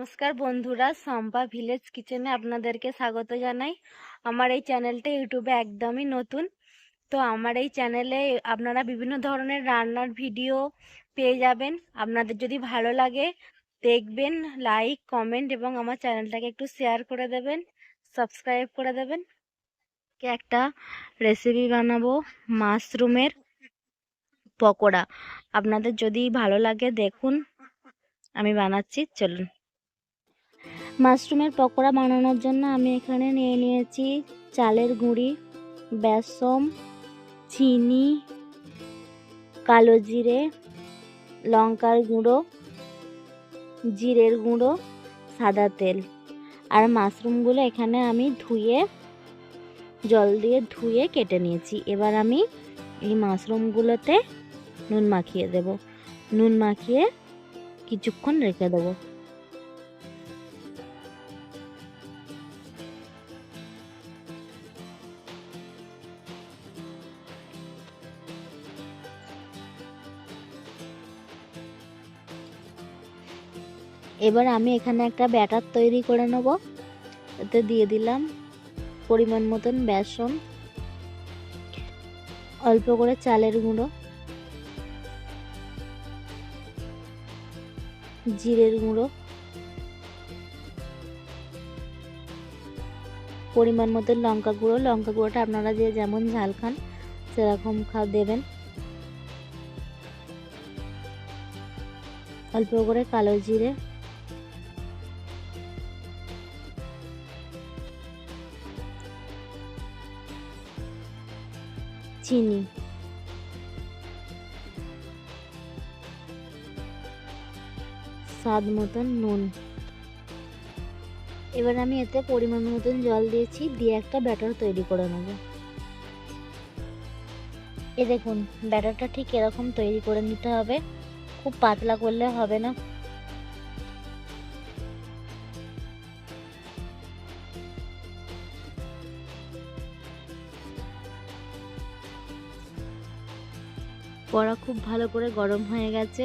নমস্কার বন্ধুরা সম্পা ভিলেজ কিচেনে আপনাদেরকে স্বাগত জানাই। আমার এই চ্যানেলটা ইউটিউবে একদমই নতুন। তো আমার এই চ্যানেলে আপনারা বিভিন্ন ধরনের রান্নার ভিডিও পেয়ে যাবেন। আপনাদের যদি ভালো লাগে, দেখবেন, লাইক, কমেন্ট এবং আমার চ্যানেলটাকে একটু শেয়ার করে দেবেন, সাবস্ক্রাইব করে দেবেন। একটা রেসিপি বানাবো, মাশরুমের পকোড়া। আপনাদের যদি ভালো লাগে, দেখুন। আমি বানাচ্ছি, চলুন। মাশরুমের পকোড়া বানানোর জন্য আমি এখানে নিয়ে নিয়েছি চালের গুঁড়ি বেসম চিনি, কালো জিরে, লঙ্কার গুঁড়ো, জিরের গুঁড়ো, সাদা তেল। আর মাশরুমগুলো এখানে আমি ধুয়ে, জল দিয়ে ধুয়ে কেটে নিয়েছি। এবার আমি এই মাশরুমগুলোতে নুন মাখিয়ে দেব। নুন মাখিয়ে কিছুক্ষণ রেখে দেবো। এবার আমি এখানে একটা ব্যাটার তৈরি করে নেব। এতে দিয়ে দিলাম পরিমাণ মতন বেসন, অল্প করে চালের গুঁড়ো, জিরের গুঁড়ো, পরিমাণ মতো লঙ্কা গুঁড়ো। লঙ্কা গুঁড়োটা আপনারা যে যেমন ঝাল খান, সেরকম খা, দেবেন। অল্প করে কালো জিরে চিনি। স্বাদ মতন নুন। এবার আমি এতে পরিমাণ মতন জল দিয়েছি, দিয়ে একটা ব্যাটার তৈরি করে নেব। এ দেখুন, ব্যাটারটা ঠিক এরকম তৈরি করে নিতে হবে। খুব পাতলা করলে হবে না কড়া খুব ভালো করে গরম হয়ে গেছে।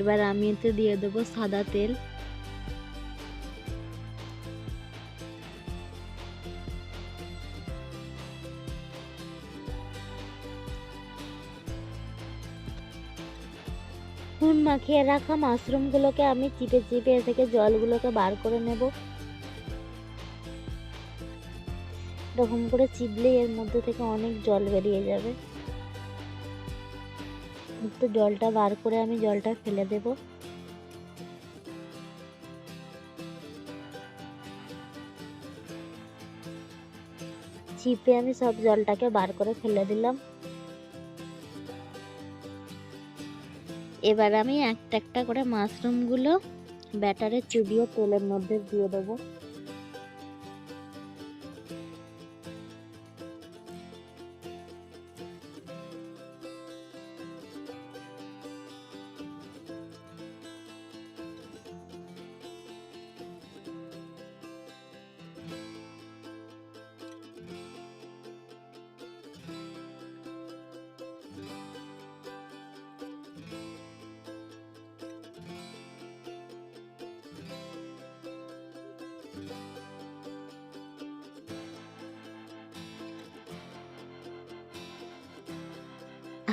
এবার আমি এতে দিয়ে দেবো সাদা তেল। নুন মাখিয়ে রাখা মাশরুমগুলোকে আমি চিপে চিপে এ থেকে জলগুলোকে বার করে নেব। এরকম করে চিপলেই এর মধ্যে থেকে অনেক জল বেরিয়ে যাবে। একটু জলটা বার করে আমি জলটা ফেলে দেব। চিপে আমি সব জলটাকে বার করে ফেলে দিলাম। এবার আমি একটা একটা করে মাশরুমগুলো ব্যাটারে চুবিয়ে তেলের মধ্যে দিয়ে দেবো।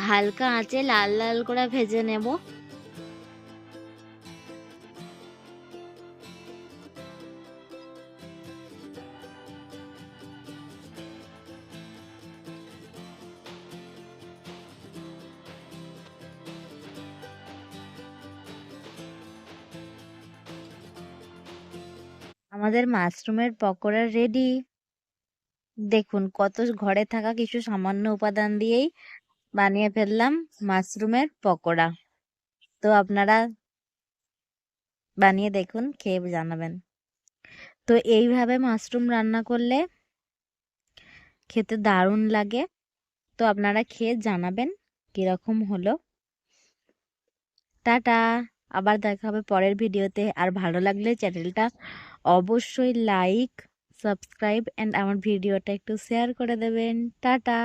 হালকা আঁচে লাল লাল করে ভেজে নেব। আমাদের মাশরুমের পকোড়া রেডি দেখুন, কত ঘরে থাকা কিছু সামান্য উপাদান দিয়েই বানিয়ে ফেললাম মাশরুমের পকোড়া। তো আপনারা বানিয়ে দেখুন, খেয়ে জানাবেন। তো এইভাবে মাশরুম রান্না করলে খেতে দারুণ লাগে। তো আপনারা খেয়ে জানাবেন কীরকম হলো। টাটা, আবার দেখা হবে পরের ভিডিওতে। আর ভালো লাগলে চ্যানেলটা অবশ্যই লাইক, সাবস্ক্রাইব, অ্যান্ড আমার ভিডিওটা একটু শেয়ার করে দেবেন। টাটা।